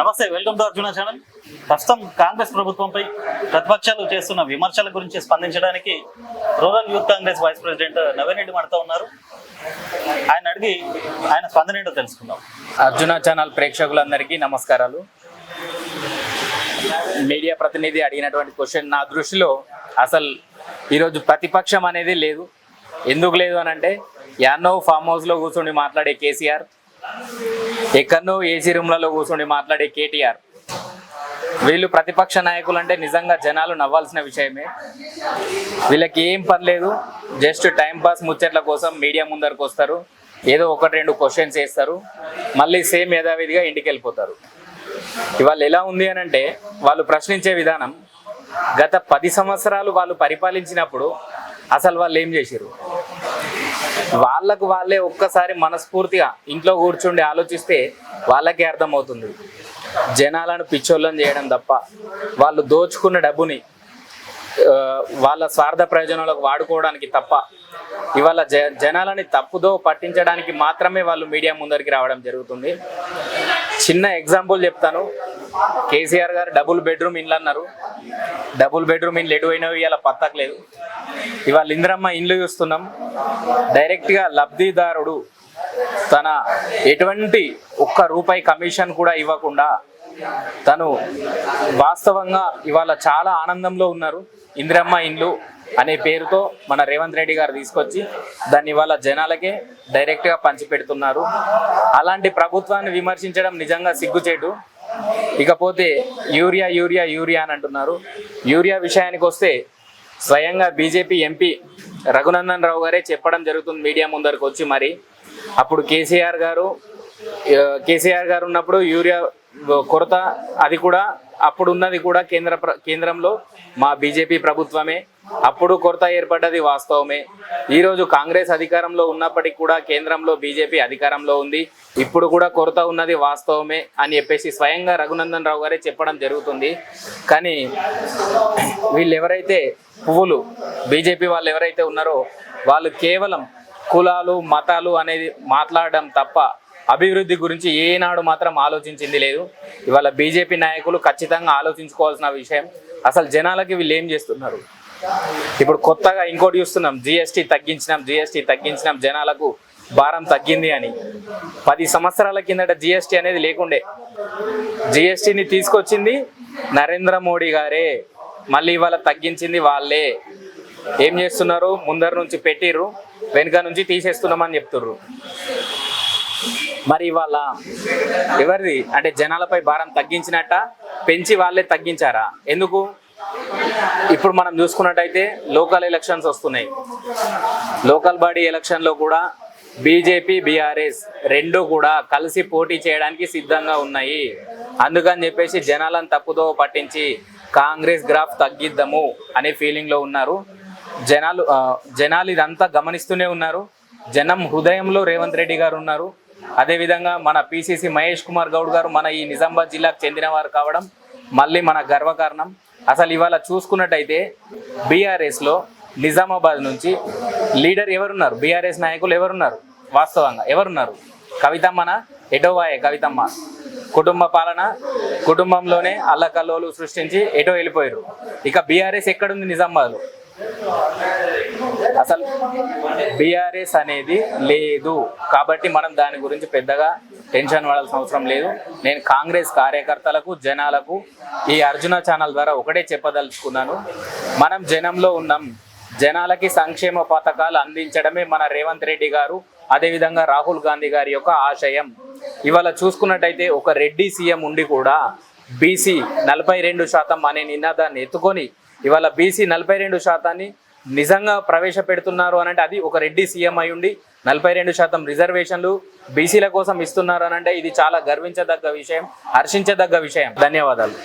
నమస్తే welcome to Arjuna channel. ప్రస్తుతం కాంగ్రెస్ ప్రభుత్వంపై ప్రతిపక్షాలు చేస్తున్న విమర్శల గురించి స్పందించడానికి rural youth Congress vice president Naveen Reddy మనతో ఉన్నారు. ఆయన అడిగి ఆయన స్పందన ఏంటో తెలుసుకుందాం. అర్జున ఛానల్ ప్రేక్షకులందరికీ నమస్కారాలు. మీడియా ప్రతినిధి అడిగినటువంటి క్వశ్చన్ నా దృష్టిలో అసలు ఈరోజు ప్రతిపక్షం అనేది లేదు. ఎందుకు లేదు అని అంటే యాన్నో ఫామ్ హౌస్లో కూర్చొని మాట్లాడే కేసీఆర్ ఎక్కడనో ఏసీ రూమ్లలో కూర్చొని మాట్లాడే కేటీఆర్. వీళ్ళు ప్రతిపక్ష నాయకులు అంటే నిజంగా జనాలు నవ్వాల్సిన విషయమే. వీళ్ళకి ఏం పని లేదు జస్ట్ టైంపాస్ ముచ్చట్ల కోసం మీడియా ముందరకు వస్తారు. ఏదో ఒకటి రెండు క్వశ్చన్స్ వేస్తారు. మళ్ళీ సేమ్ యథావిధిగా ఇంటికి వెళ్ళిపోతారు ఇవాళ ఎలా ఉంది అని అంటే వాళ్ళు ప్రశ్నించే విధానం గత పది సంవత్సరాలు వాళ్ళు పరిపాలించినప్పుడు అసలు వాళ్ళు ఏం చేశారు వాళ్ళకు వాళ్ళే ఒక్కసారి మనస్ఫూర్తిగా ఇంట్లో కూర్చుండి ఆలోచిస్తే వాళ్ళకే అర్థమవుతుంది. జనాలను పిచ్చోళ్ళని చేయడం తప్ప వాళ్ళు దోచుకున్న డబ్బుని వాళ్ళ స్వార్థ ప్రయోజనాలకు వాడుకోవడానికి తప్ప ఇవాళ జ జనాలని తప్పుదో పట్టించడానికి మాత్రమే వాళ్ళు మీడియా ముందరికి రావడం జరుగుతుంది. చిన్న ఎగ్జాంపుల్ చెప్తాను. కేసీఆర్ గారు డబుల్ బెడ్రూమ్ ఇండ్లు అన్నారు. డబుల్ బెడ్రూమ్ ఇండ్లు ఎటు పోయినవి ఇలా పత్తకలేదు. ఇవాళ ఇందిరమ్మ ఇండ్లు చూస్తున్నాం. డైరెక్ట్గా లబ్ధిదారుడు తన ఎటువంటి ఒక్క రూపాయి కమిషన్ కూడా ఇవ్వకుండా తను వాస్తవంగా ఇవాళ చాలా ఆనందంలో ఉన్నారు. ఇందిరమ్మ ఇండ్లు అనే పేరుతో మన రేవంత్ రెడ్డి గారు తీసుకొచ్చి దాన్ని ఇవాళ జనాలకే డైరెక్ట్గా పంచిపెడుతున్నారు. అలాంటి ప్రభుత్వాన్ని విమర్శించడం నిజంగా సిగ్గుచేటు. ఇకపోతే యూరియా యూరియా యూరియా అని అంటున్నారు. యూరియా విషయానికి వస్తే స్వయంగా బీజేపీ ఎంపీ రఘునందన్ రావు గారే చెప్పడం జరుగుతుంది మీడియా ముందరకు వచ్చి మరి. అప్పుడు కేసీఆర్ గారు కేసీఆర్ గారు ఉన్నప్పుడు యూరియా కొరత అది కూడా అప్పుడు ఉన్నది కూడా కేంద్ర ప్ర- కేంద్రంలో మా బీజేపీ ప్రభుత్వమే. అప్పుడు కొరత ఏర్పడ్డది వాస్తవమే. ఈరోజు కాంగ్రెస్ అధికారంలో ఉన్నప్పటికీ కూడా కేంద్రంలో బీజేపీ అధికారంలో ఉంది. ఇప్పుడు కూడా కొరత ఉన్నది వాస్తవమే అని చెప్పేసి స్వయంగా రఘునందన్ రావు గారే చెప్పడం జరుగుతుంది. కానీ వీళ్ళు ఎవరైతే పువ్వులు బీజేపీ వాళ్ళు ఎవరైతే ఉన్నారో వాళ్ళు కేవలం కులాలు మతాలు అనేది మాట్లాడడం తప్ప అభివృద్ధి గురించి ఏనాడు మాత్రం ఆలోచించింది లేదు. ఇవాళ బీజేపీ నాయకులు ఖచ్చితంగా ఆలోచించుకోవాల్సిన విషయం. అసలు జనాలకి వీళ్ళు ఏం చేస్తున్నారు? ఇప్పుడు కొత్తగా ఇంకోటి చూస్తున్నాం. జిఎస్టీ తగ్గించినాం జిఎస్టీ తగ్గించినాం. జనాలకు భారం తగ్గింది అని. పది సంవత్సరాల కిందట జిఎస్టీ అనేది లేకుండే. జిఎస్టీని తీసుకొచ్చింది నరేంద్ర మోడీ గారే. మళ్ళీ ఇవాళ తగ్గించింది వాళ్ళే. ఏం చేస్తున్నారు? ముందర నుంచి పెట్టిర్రు వెనుక నుంచి తీసేస్తున్నామని చెప్తుర్రు. మరి ఇవాళ ఎవరిది? అంటే జనాలపై భారం తగ్గించినట్ట పెంచి వాళ్ళే తగ్గించారా? ఎందుకు? ఇప్పుడు మనం చూసుకున్నట్టయితే లోకల్ ఎలక్షన్స్ వస్తున్నాయి. లోకల్ బాడీ ఎలక్షన్లో కూడా బీజేపీ బీఆర్ఎస్ రెండు కూడా కలిసి పోటీ చేయడానికి సిద్ధంగా ఉన్నాయి. అందుకని చెప్పేసి జనాలను తప్పుదో పట్టించి కాంగ్రెస్ గ్రాఫ్ తగ్గిద్దాము అనే ఫీలింగ్లో ఉన్నారు. జనాలు జనాలు ఇదంతా గమనిస్తూనే ఉన్నారు. జనం హృదయంలో రేవంత్ రెడ్డి గారు ఉన్నారు. అదేవిధంగా మన పిసిసి మహేష్ కుమార్ గౌడ్ గారు మన ఈ నిజామాబాద్ జిల్లాకు చెందినవారు కావడం మళ్ళీ మన గర్వకారణం అసలు ఇవాళ చూసుకున్నట్టయితే బీఆర్ఎస్లో నిజామాబాద్ నుంచి లీడర్ ఎవరున్నారు? బీఆర్ఎస్ నాయకులు ఎవరున్నారు? వాస్తవంగా ఎవరున్నారు? కవితమ్మన? ఎటోవాయే కవితమ్మ? కుటుంబ పాలన కుటుంబంలోనే అల్లకల్లోలు సృష్టించి ఎటో వెళ్ళిపోయారు? ఇక బీఆర్ఎస్ ఎక్కడుంది నిజామాబాద్లో? అసలు బీఆర్ఎస్ అనేది లేదు. కాబట్టి మనం దాని గురించి పెద్దగా టెన్షన్ పడాల్సిన అవసరం లేదు. నేను కాంగ్రెస్ కార్యకర్తలకు జనాలకు ఈ అర్జున ఛానల్ ద్వారా ఒకటే చెప్పదలుచుకున్నాను. మనం జనంలో ఉన్నాం. జనాలకి సంక్షేమ పథకాలు అందించడమే మన రేవంత్ రెడ్డి గారు అదేవిధంగా రాహుల్ గాంధీ గారి యొక్క ఆశయం. ఇవాళ చూసుకున్నట్టయితే ఒక రెడ్డి సీఎం ఉండి కూడా బీసీ నలభై రెండు శాతం అనే నినాదాన్ని ఎత్తుకొని ఇవాళ బీసీ నలభై రెండు శాతాన్ని నిజంగా ప్రవేశపెడుతున్నారు అని అంటే అది ఒక రెడ్డి సీఎం అయి ఉండి నలభై రెండు శాతం రిజర్వేషన్లు బీసీల కోసం ఇస్తున్నారు అని అంటే ఇది చాలా గర్వించదగ్గ విషయం హర్షించదగ్గ విషయం. ధన్యవాదాలు.